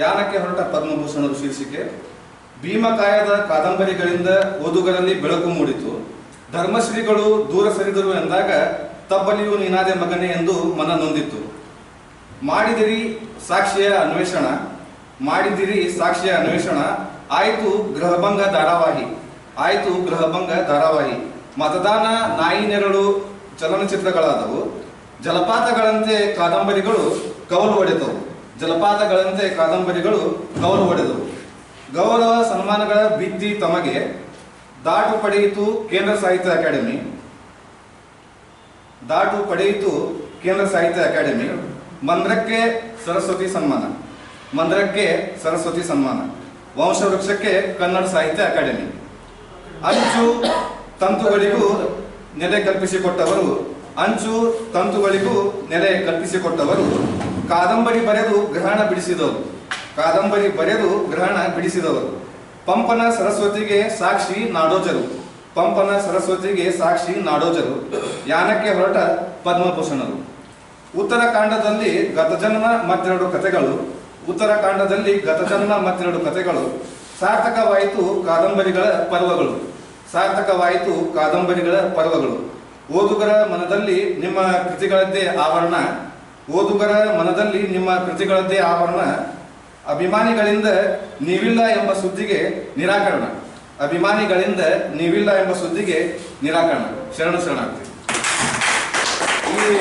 ಯಾನಕ್ಕೆ ಹೊರಟ ಪದ್ಮಭೂಷಣರು ಶೀರ್ಷಿಕೆ? ಭೀಮಕಾಯದ ಕಾದಂಬರಿಗಳಿಂದ ಓದುಗರಲ್ಲಿ ಬೆಳಕು ಮೂಡಿತು. ಧರ್ಮಶ್ರೀಗಳು ದೂರ ಸರಿದರು ಎಂದಾಗ ತಬ್ಬಲಿಯು ನೀನಾದೆ ಮಗನೇ ಎಂದು ಮನ ನೊಂದಿತ್ತು. ಮಾಡಿದಿರಿ ಸಾಕ್ಷಿಯ ಅನ್ವೇಷಣ. ಮಾಡಿದಿರಿ ಸಾಕ್ಷಿಯ ಅನ್ವೇಷಣ. ಆಯಿತು ಗೃಹಭಂಗ ಧಾರಾವಾಹಿ. ಆಯಿತು ಗೃಹಭಂಗ ಧಾರಾವಾಹಿ. ಮತದಾನ ನಾಯಿ ನೆರಳು ಚಲನಚಿತ್ರಗಳಾದವು. ಜಲಪಾತಗಳಂತೆ ಕಾದಂಬರಿಗಳು ಕವಲು ಒಡೆದವು ಜಲಪಾತಗಳಂತೆ ಕಾದಂಬರಿಗಳು ಗೌರವ ಒಡೆದವು ಗೌರವ ಸನ್ಮಾನಗಳ ಬಿದ್ದಿ ತಮಗೆ ದಾಟು ಪಡೆಯಿತು ಕೇಂದ್ರ ಸಾಹಿತ್ಯ ಅಕಾಡೆಮಿ. ದಾಟು ಪಡೆಯಿತು ಕೇಂದ್ರ ಸಾಹಿತ್ಯ ಅಕಾಡೆಮಿ. ಮಂದ್ರಕ್ಕೆ ಸರಸ್ವತಿ ಸನ್ಮಾನ. ಮಂದ್ರಕ್ಕೆ ಸರಸ್ವತಿ ಸನ್ಮಾನ. ವಂಶವೃಕ್ಷಕ್ಕೆ ಕನ್ನಡ ಸಾಹಿತ್ಯ ಅಕಾಡೆಮಿ. ಅಂಚು ತಂತುಗಳಿಗೂ ನೆಲೆ ಕಲ್ಪಿಸಿಕೊಟ್ಟವರು. ಅಂಚು ತಂತುಗಳಿಗೂ ನೆಲೆ ಕಲ್ಪಿಸಿಕೊಟ್ಟವರು. ಕಾದಂಬರಿ ಬರೆದು ಗ್ರಹಣ ಬಿಡಿಸಿದವರು. ಕಾದಂಬರಿ ಬರೆದು ಗ್ರಹಣ ಬಿಡಿಸಿದವರು. ಪಂಪನ ಸರಸ್ವತಿಗೆ ಸಾಕ್ಷಿ ನಾಡೋಜರು. ಪಂಪನ ಸರಸ್ವತಿಗೆ ಸಾಕ್ಷಿ ನಾಡೋಜರು. ಯಾನಕ್ಕೆ ಹೊರಟ ಪದ್ಮಭೂಷಣರು. ಉತ್ತರಕಾಂಡದಲ್ಲಿ ಗತಜನ್ಮ ಮತ್ತೆರಡು ಕಥೆಗಳು. ಉತ್ತರಕಾಂಡದಲ್ಲಿ ಗತಜನ್ಮ ಮತ್ತೆರಡು ಕಥೆಗಳು. ಸಾರ್ಥಕವಾಯಿತು ಕಾದಂಬರಿಗಳ ಪರ್ವಗಳು. ಸಾರ್ಥಕವಾಯಿತು ಕಾದಂಬರಿಗಳ ಪರ್ವಗಳು. ಓದುಗರ ಮನದಲ್ಲಿ ನಿಮ್ಮ ಕೃತಿಗಳದ್ದೇ ಆವರಣ. ಓದುಗರ ಮನದಲ್ಲಿ ನಿಮ್ಮ ಕೃತಿಗಳದ್ದೇ ಆವರಣ. ಅಭಿಮಾನಿಗಳಿಂದ ನೀವಿಲ್ಲ ಎಂಬ ಸುದ್ದಿಗೆ ನಿರಾಕರಣ. ಅಭಿಮಾನಿಗಳಿಂದ ನೀವಿಲ್ಲ ಎಂಬ ಸುದ್ದಿಗೆ ನಿರಾಕರಣ. ಶರಣ ಶರಣಾರ್ಥಿ. ಈ